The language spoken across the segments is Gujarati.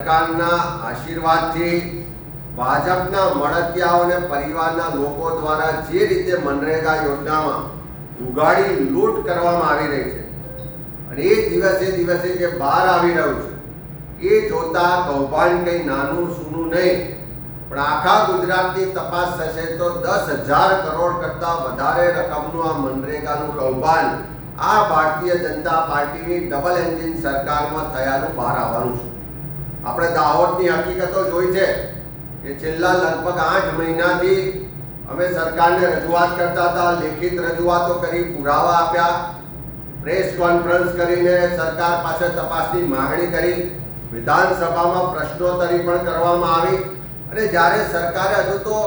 સરકારના આશીર્વાદથી ભાજપના મળતિયાઓ અને પરિવારના લોકો દ્વારા જે રીતે મનરેગા યોજનામાં ઉગાડી લૂંટ કરવામાં આવી રહી છે અને એ દિવસે દિવસે જે બહાર આવી રહ્યું છે, એ જોતા કૌભાંડ કંઈ નાનું સૂનું નહીં, પણ આખા ગુજરાતની તપાસ થશે તો દસ હજાર કરોડ કરતાં વધારે રકમનું આ મનરેગાનું કૌભાંડ આ ભારતીય જનતા પાર્ટીની ડબલ એન્જિન સરકારમાં થયાનું બહાર આવવાનું છે. આપણે દાહોદની હકીકતો જોઈ છે કે છેલ્લા લગભગ આઠ મહિનાથી અમે સરકારને રજૂઆત કરતા હતા, લેખિત રજૂઆતો કરી, પુરાવા આપ્યા, પ્રેસ કોન્ફરન્સ કરીને સરકાર પાસે તપાસની માંગણી કરી, વિધાનસભામાં પ્રશ્નોત્તરી પણ કરવામાં આવી અને જ્યારે સરકારે હજુ તો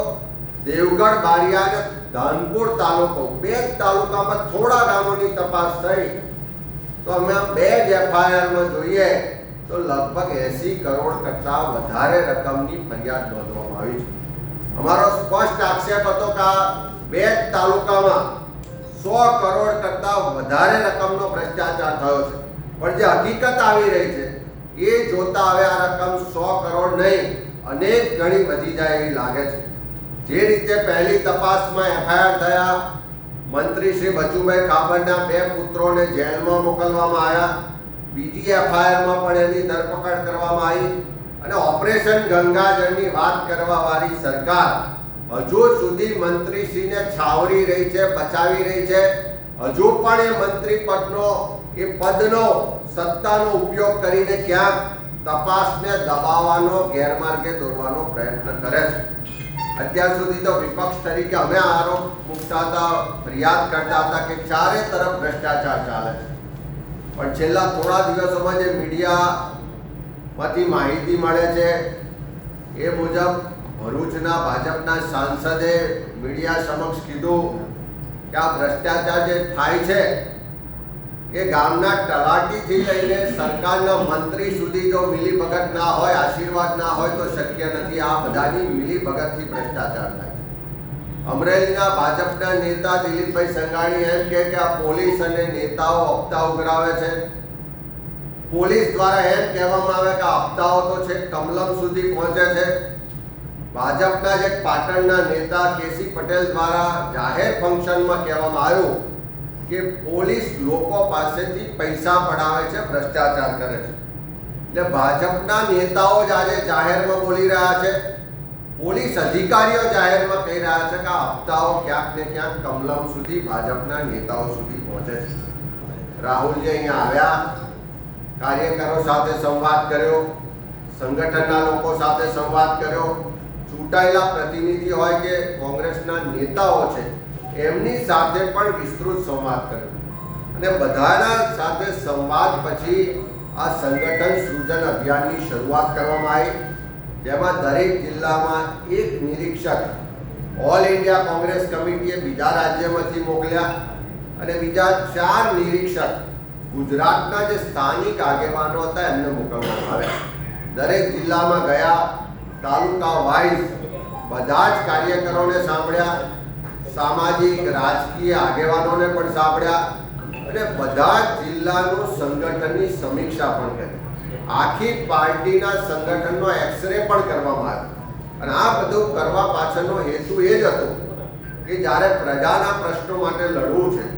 દેવગઢ, બારિયા ધાનપુર તાલુકો, બે તાલુકામાં થોડા ગામોની તપાસ થઈ, તો અમે બે જ એફઆઈઆરમાં જોઈએ તો લગભગ એસી કરોડ કરતાં વધારે રકમની ફરિયાદ નોંધવામાં આવી છે. અમારો સ્પષ્ટ આક્ષેપ હતો કે આ બે તાલુકામાં સો કરોડ કરતાં વધારે રકમનો ભ્રષ્ટાચાર થયો છે. પણ જે હકીકત આવી રહી છે, એ જોતા હવે આ રકમ સો કરોડ નહીં, અનેક ગણી વધી જાય એવી લાગે છે. જે રીતે પહેલી તપાસમાં એફઆઈઆર થયા, મંત્રી શ્રી બચુભાઈ કાબરના બે પુત્રોને જેલમાં મોકલવામાં આવ્યા બીજી એફઆઈઆરમાં પણ એની ધરપકડ કરવામાં આવી અને ઓપરેશન ગંગાજળની વાત કરવા વાળી સરકાર હજુ સુધી મંત્રીશ્રીને છાવરી રહી છે, બચાવી રહી છે. હજુ પણ એ મંત્રી પદનો, એ પદનો સત્તાનો ઉપયોગ કરીને ક્યાંક તપાસને દબાવવાનો, ગેરમાર્ગે દોરવાનો પ્રયત્ન કરે છે. અત્યાર સુધી તો વિપક્ષ તરીકે અમે આરોપ મૂકતા હતા, ફરિયાદ કરતા હતા કે ચારે તરફ ભ્રષ્ટાચાર ચાલે છે. પણ છેલ્લા થોડા દિવસોમાં જે મીડિયામાંથી માહિતી મળે છે, એ મુજબ ભરૂચના ભાજપના સાંસદે મીડિયા સમક્ષ કીધું કે આ ભ્રષ્ટાચાર જે થાય છે, એ ગામના તલાટીથી લઈને સરકારના મંત્રી સુધી જો મિલીભગત ના હોય, આશીર્વાદ ના હોય, તો શક્ય નથી. આ બધાની મિલીભગતથી ભ્રષ્ટાચાર થાય છે. અમરેલીના ભાજપના નેતા દિલીપભાઈ સંઘાણી એમ કહે કે આ પોલીસ અને નેતાઓ હપ્તા ઉઘરાવે છે. પોલીસ દ્વારા એમ કહેવામાં આવે કે હપ્તાઓ તો છે કમલમ સુધી પહોંચે છે. ભાજપના જ એક પાટણના નેતા કેસી પટેલ દ્વારા જાહેર ફંક્શનમાં કહેવામાં આવ્યું કે પોલીસ લોકો પાસેથી પૈસા પડાવે છે, ભ્રષ્ટાચાર કરે છે. એટલે ભાજપના નેતાઓ જ આજે જાહેરમાં બોલી રહ્યા છે. પોલીસ અધિકારીઓ જાહેરમાં કહી રહ્યા છે કે આ હપ્તાઓ ક્યાંક ને ક્યાંક કમલમ સુધી ભાજપના નેતાઓ સુધી પહોંચે છે. રાહુલજી અહીંયા આવ્યા, કાર્યકરો સાથે સંવાદ કર્યો, સંગઠનના લોકો સાથે સંવાદ કર્યો. ચૂંટાયેલા પ્રતિનિધિ હોય કે કોંગ્રેસના નેતાઓ છે, એમની સાથે પણ વિસ્તૃત સંવાદ કર્યો. અને બધાના સાથે સંવાદ પછી આ સંગઠન સૃજન અભિયાનની શરૂઆત કરવામાં આવી. જેમાં દરેક જિલ્લામાં એક નિરીક્ષક ઓલ ઇન્ડિયા કોંગ્રેસ કમિટીએ બીજા રાજ્યમાંથી મોકલ્યા અને બીજા ચાર નિરીક્ષક ગુજરાતના જે સ્થાનિક આગેવાનો હતા એમને મોકલવામાં આવ્યા. દરેક જિલ્લામાં ગયા, તાલુકા વાઇઝ બધા જ કાર્યકરોને સાંભળ્યા, સામાજિક, રાજકીય આગેવાનોને પણ સાંભળ્યા અને બધા જિલ્લાનું સંગઠનની સમીક્ષા પણ કરી. આખી પાર્ટીના સંગઠનનો એક્સરે પણ કરવામાં આવ્યો. અને આ બધું કરવા પાછળનો હેતુ એ જ હતો કે જ્યારે પ્રજાના પ્રશ્નો માટે લડવું છે